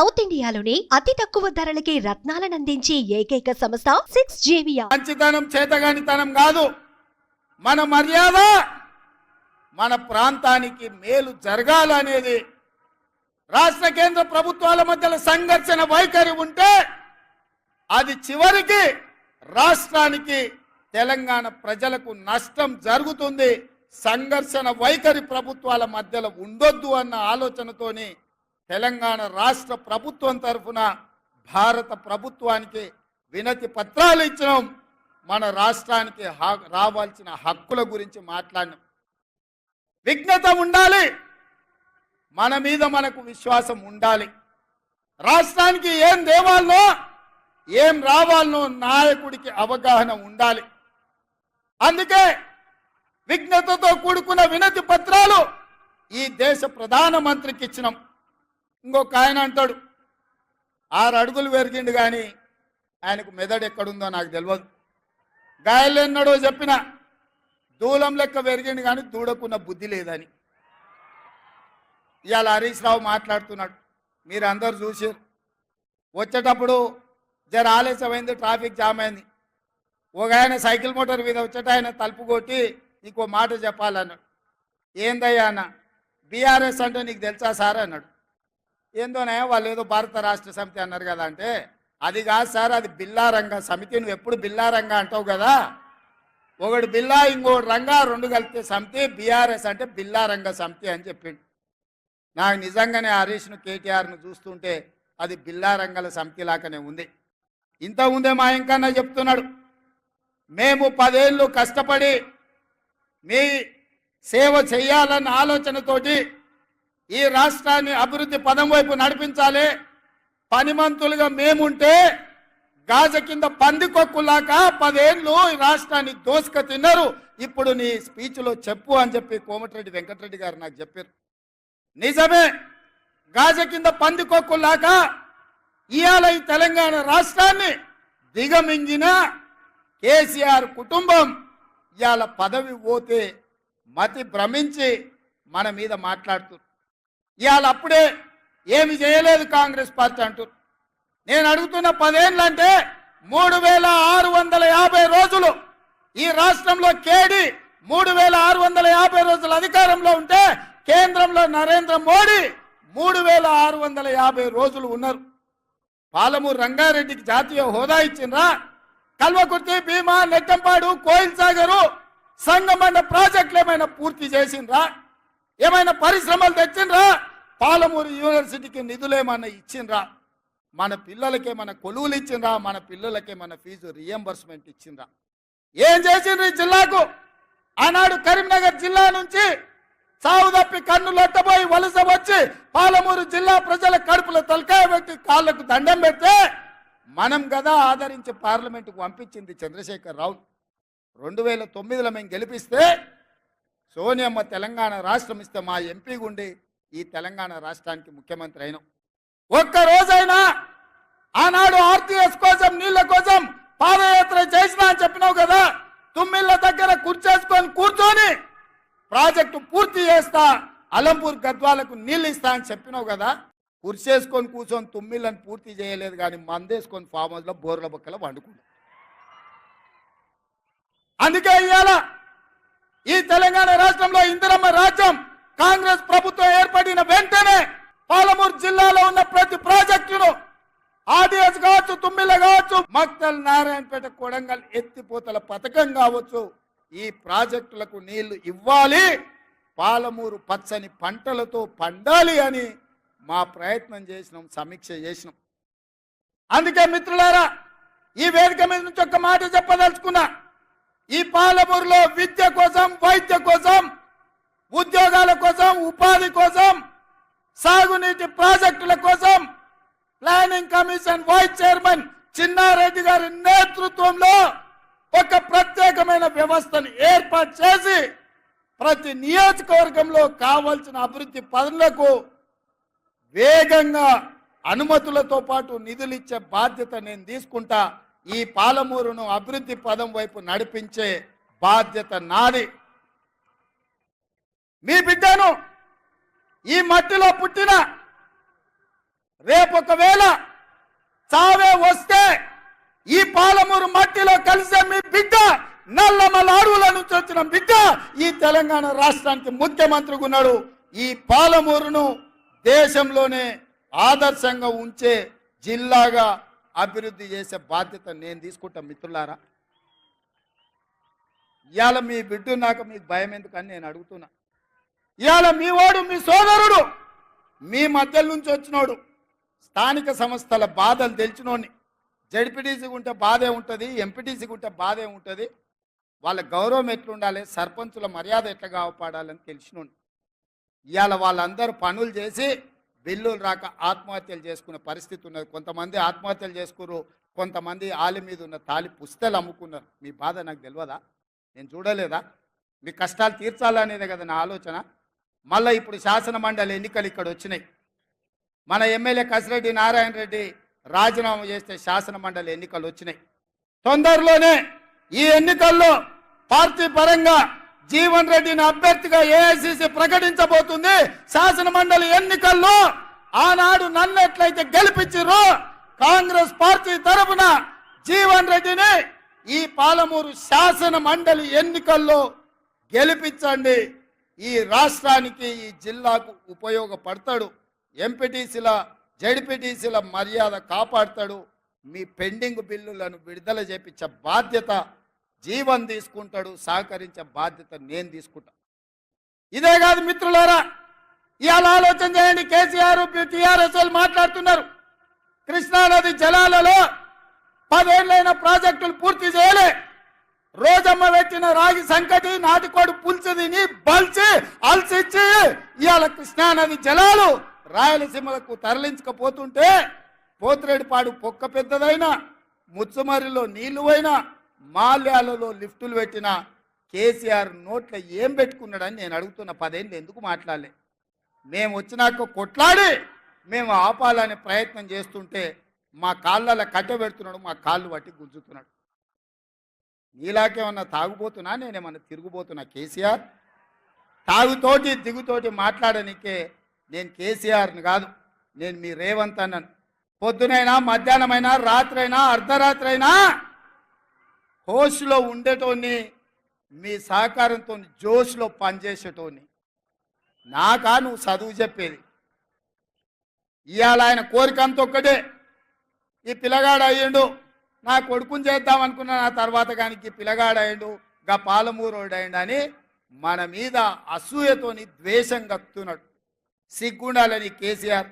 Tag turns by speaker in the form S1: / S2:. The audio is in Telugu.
S1: సౌత్ ఇండియాలోని అతి తక్కువ ధరలకి రత్నాలనందించే ఏకైక సంస్థ సిక్స్ జేవియా
S2: మంచితనం చేతగానితనం కాదు. మన మర్యాద మన ప్రాంతానికి మేలు జరగాలనేది. రాష్ట్ర కేంద్ర ప్రభుత్వాల మధ్యలో సంఘర్షణ వైఖరి ఉంటే అది చివరికి రాష్ట్రానికి తెలంగాణ ప్రజలకు నష్టం జరుగుతుంది. సంఘర్షణ వైఖరి ప్రభుత్వాల మధ్యలో ఉండొద్దు అన్న ఆలోచనతోని తెలంగాణ రాష్ట్ర ప్రభుత్వం తరఫున భారత ప్రభుత్వానికి వినతి పత్రాలు ఇచ్చినాం. మన రాష్ట్రానికి రావాల్సిన హక్కుల గురించి మాట్లాడినాం. విఘ్నత ఉండాలి. మన మీద మనకు విశ్వాసం ఉండాలి. రాష్ట్రానికి ఏం దేవాలనో ఏం రావాలనో నాయకుడికి అవగాహన ఉండాలి. అందుకే విఘ్నతతో కూడుకున్న వినతి పత్రాలు ఈ దేశ ప్రధానమంత్రికి ఇచ్చినాం. ఇంకొక ఆయన అంటాడు ఆరు అడుగులు పెరిగిండు కానీ ఆయనకు మెదడు ఎక్కడుందో నాకు తెలియదు గాయలు ఎన్నడో చెప్పిన దూలం లెక్క పెరిగిండు కానీ దూడకున్న బుద్ధి లేదని. ఇవాళ హరీష్ రావు మాట్లాడుతున్నాడు మీరు అందరు చూసారు వచ్చేటప్పుడు జర ఆలస్యమైంది ట్రాఫిక్ జామ్ అయింది. ఒక ఆయన సైకిల్ మోటార్ మీద వచ్చేట ఆయన తలుపు కొట్టి నీకు మాట చెప్పాలన్నాడు. ఏందయ్యా అన్న బీఆర్ఎస్ అంటే నీకు తెలుసా సార్? అన్నాడు. ఏందోనే వాళ్ళు ఏదో భారత రాష్ట్ర సమితి అన్నారు కదా అంటే అది కాదు సార్ అది బిల్లారంగ సమితి నువ్వు ఎప్పుడు బిల్లారంగ అంటావు కదా? ఒకడు బిల్లా ఇంకోటి రంగా రెండు కలిపితే సమితి బీఆర్ఎస్ అంటే బిల్లారంగ సమితి అని చెప్పిండు. నాకు నిజంగానే హరీష్ను కేటీఆర్ను చూస్తుంటే అది బిల్లారంగల సమితి లాగానే ఉంది. ఇంత ఉందే మా ఇంకన్నా చెప్తున్నాడు మేము పదేళ్ళు కష్టపడి మీ సేవ చేయాలన్న ఆలోచనతోటి ఈ రాష్ట్రాన్ని అభివృద్ధి పదం వైపు నడిపించాలి. పనిమంతులుగా మేముంటే గాజ కింద పందికొక్కులాక పదేళ్ళు ఈ రాష్ట్రాన్ని దోసుక తిన్నారు. ఇప్పుడు నీ స్పీచ్లో చెప్పు అని చెప్పి కోమటిరెడ్డి వెంకటరెడ్డి గారు నాకు చెప్పారు. నిజమే గాజ కింద పందికొక్కులాక ఇవాళ ఈ తెలంగాణ రాష్ట్రాన్ని దిగమింగిన కేసీఆర్ కుటుంబం ఇవాళ పదవి పోతే మతి భ్రమించి మన మీద మాట్లాడుతున్నారు ఇవాళ అప్పుడే ఏమి చేయలేదు కాంగ్రెస్ పార్టీ అంటూ. నేను అడుగుతున్న పదేళ్ళు అంటే మూడు వేల ఆరు వందల యాభై రోజులు ఈ రాష్ట్రంలో కేడి మూడు వేల ఆరు వందల యాభై రోజులు అధికారంలో ఉంటే కేంద్రంలో నరేంద్ర మోడీ మూడు వేల ఆరు వందల యాభై రోజులు ఉన్నారు. పాలమూరు రంగారెడ్డికి జాతీయ హోదా ఇచ్చిండ్రా. కల్వకుర్తి భీమా నెట్టంపాడు కోయిల్ సాగరు సంగమండ ప్రాజెక్టులు ఏమైనా పూర్తి చేసిండ్రా? ఏమైనా పరిశ్రమలు తెచ్చిండ్రా? పాలమూరు యూనివర్సిటీకి నిధులు ఏమైనా ఇచ్చిండ్రా. మన పిల్లలకే మన కొలువులు ఇచ్చిండ్రా మన పిల్లలకే మన ఫీజు రియంబర్స్మెంట్ ఇచ్చిండ్రా. ఏం చేసిండ్రు ఈ జిల్లాకు? ఆనాడు కరీంనగర్ జిల్లా నుంచి సాగు తప్పి కన్ను లొట్టబోయి వలస వచ్చి పాలమూరు జిల్లా ప్రజల కడుపులో తలకాయ పెట్టి కాళ్ళకు దండం పెడితే మనం కదా ఆదరించి పార్లమెంటుకు పంపించింది చంద్రశేఖర్ రావు. రెండు వేల తొమ్మిదిలో మేము గెలిపిస్తే సోనియమ్మ తెలంగాణ రాష్ట్రం ఇస్తే మా ఎంపీ గుండి ఈ తెలంగాణ రాష్ట్రానికి ముఖ్యమంత్రి అయినావు ఒక్క రోజైనా ఆనాడు ఆర్టీఎస్ కోసం నీళ్ళ కోసం పాదయాత్ర చేసినా అని చెప్పినావు కదా తుమ్మిళ్ళ దగ్గర కూర్చేసుకొని కూర్చొని ప్రాజెక్టు పూర్తి చేస్తా అలంపూర్ గద్వాలకు నీళ్ళు ఇస్తా అని చెప్పినావు కదా కుర్చేసుకొని కూర్చొని తుమ్మిళ్ళని పూర్తి చేయలేదు కానీ మందేసుకొని ఫామ్ హౌస్లో బోర్ల బొక్కల వండుకున్నాం అందుకే ఇవాళ ఈ తెలంగాణ రాష్ట్రంలో ఇందిరమ్మ రాజ్యం కాంగ్రెస్ ప్రభుత్వం ఏర్పడిన వెంటనే పాలమూరు జిల్లాలో ఉన్న ప్రతి ప్రాజెక్టును ఆర్డిఎస్ కావచ్చు తుమ్మిల కావచ్చు మక్తల్ నారాయణపేట కొడంగల్ ఎత్తిపోతల పథకం కావచ్చు. ఈ ప్రాజెక్టులకు నీళ్ళు ఇవ్వాలి. పాలమూరు పచ్చని పంటలతో పండాలి అని మా ప్రయత్నం చేసినాం సమీక్ష చేసినాం. అందుకే మిత్రులారా ఈ వేదిక మీద నుంచి ఒక మాట చెప్పదలుచుకున్నా. ఈ పాలమూరులో విద్య కోసం వైద్య కోసం ఉద్యోగాల కోసం ఉపాధి కోసం సాగునీటి ప్రాజెక్టుల కోసం planning commission vice chairman Chinna Reddy గారి నేతృత్వంలో ఒక ప్రత్యేకమైన వ్యవస్థను ఏర్పాటు చేసి ప్రతి నియోజకవర్గంలో కావలసిన అభివృద్ధి పనులకు వేగంగా అనుమతులతో పాటు నిధులు ఇచ్చే బాధ్యత నేను తీసుకుంటా. ఈ పాలమూరును అభివృద్ధి పదం వైపు నడిపించే బాధ్యత నాది. మీ బిడ్డను ఈ మట్టిలో పుట్టిన రేపొకవేళ చావే వస్తే ఈ పాలమూరు మట్టిలో కలిసే మీ బిడ్డ నల్లమల అడవుల నుంచి వచ్చిన బిడ్డ ఈ తెలంగాణ రాష్ట్రానికి ముఖ్యమంత్రిగా ఉన్నాడు. ఈ పాలమూరును దేశంలోనే ఆదర్శంగా ఉంచే జిల్లాగా అభివృద్ధి చేసే బాధ్యత నేను తీసుకుంటా మిత్రులారా. ఇవాళ మీ బిడ్డ నాకు మీకు భయం ఎందుకని నేను అడుగుతున్నా. ఇవాళ మీ వాడు మీ సోదరుడు మీ మధ్య నుంచి వచ్చినోడు. స్థానిక సంస్థల బాధలు తెలిసినోడిని జడ్పీటీసీకి ఉంటే బాధే ఉంటుంది ఎంపీటీసీకి ఉంటే బాధే ఉంటుంది. వాళ్ళ గౌరవం ఎట్లుండాలి సర్పంచుల మర్యాద ఎట్లా కాపాడాలని తెలిసినోడి ఇవాళ వాళ్ళందరూ పనులు చేసి బిల్లులు రాక ఆత్మహత్యలు చేసుకునే పరిస్థితి ఉన్నది. కొంతమంది ఆత్మహత్యలు చేసుకున్నారు కొంతమంది ఆలి మీద ఉన్న తాలి పుస్తలు అమ్ముకున్నారు. మీ బాధ నాకు తెలియదా నేను చూడలేదా? మీ కష్టాలు తీర్చాలనేదే కదా నా ఆలోచన. మళ్ళీ ఇప్పుడు శాసన మండలి ఎన్నికలు ఇక్కడ వచ్చినాయి. మన ఎమ్మెల్యే కసిరెడ్డి నారాయణ రెడ్డి రాజీనామా చేస్తే శాసన మండలి ఎన్నికలు వచ్చినాయి. తొందరలోనే ఈ ఎన్నికల్లో పార్టీ పరంగా జీవన్ రెడ్డిని అభ్యర్థిగా ఏఐసిసి ప్రకటించబోతుంది. శాసన మండలి ఎన్నికల్లో ఆనాడు నన్ను ఎట్లయితే గెలిపించారో కాంగ్రెస్ పార్టీ తరఫున జీవన్ రెడ్డిని ఈ పాలమూరు శాసన మండలి ఎన్నికల్లో గెలిపించండి. ఈ రాష్ట్రానికి ఈ జిల్లాకు ఉపయోగపడతాడు. ఎంపీటీసీల జడ్పీటీసీల మర్యాద కాపాడతాడు. మీ పెండింగ్ బిల్లులను విడుదల చేపించే బాధ్యత జీవన్ తీసుకుంటాడు సహకరించే బాధ్యత నేను తీసుకుంటా. ఇదే కాదు మిత్రులారా ఇవాళ ఆలోచన చేయండి కేసీఆర్ టీఆర్ఎస్ వాళ్ళు మాట్లాడుతున్నారు. కృష్ణానది జలాలలో పదేళ్ళైన ప్రాజెక్టులు పూర్తి చేయలే. రోజమ్మ పెట్టిన రాగి సంకటి నాటికోడు పులుసు తిని బల్చి అల్సిచ్చి ఇవాళ కృష్ణానది జలాలు రాయలసీమలకు తరలించకపోతుంటే పోతిరెడ్డిపాడు పొక్క పెద్దదైనా ముచ్చుమరిలో నీళ్ళు పోయినా మాల్యాలలో లిఫ్టులు పెట్టిన కేసీఆర్ నోట్ల ఏం పెట్టుకున్నాడని నేను అడుగుతున్న పదేళ్ళు ఎందుకు మాట్లాడలే? మేము వచ్చినాక కొట్లాడి మేము ఆపాలనే ప్రయత్నం చేస్తుంటే మా కాళ్ళలో కట్టె పెడుతున్నాడు మా కాళ్ళు పట్టి గుంజుతున్నాడు. నీలాకేమన్నా తాగుబోతున్నా నేనేమన్నా తిరుగుబోతున్నా కేసీఆర్? తాగుతోటి దిగుతోటి మాట్లాడనికే నేను కేసీఆర్ని కాదు నేను మీ రేవంత్ అన్నాను. పొద్దునైనా మధ్యాహ్నమైనా రాత్రైనా అర్ధరాత్రైనా హోస్లో ఉండేటోని మీ సహకారంతో జోష్లో పనిచేసేటోని నాకా నువ్వు చదువు చెప్పేది? ఇవాళ ఆయన కోరిక అంత ఒక్కటే. ఈ పిల్లగాడు అయ్యిండు నా కొడుకుని చేద్దాం అనుకున్న నా తర్వాత కానీ ఈ పిల్లగాడు అయ్యిండు గా పాలమూరోడు అయ్యిండు అని మన మీద అసూయతోని ద్వేషం కక్కుతున్నాడు సిగ్గుండాలని కేసీఆర్.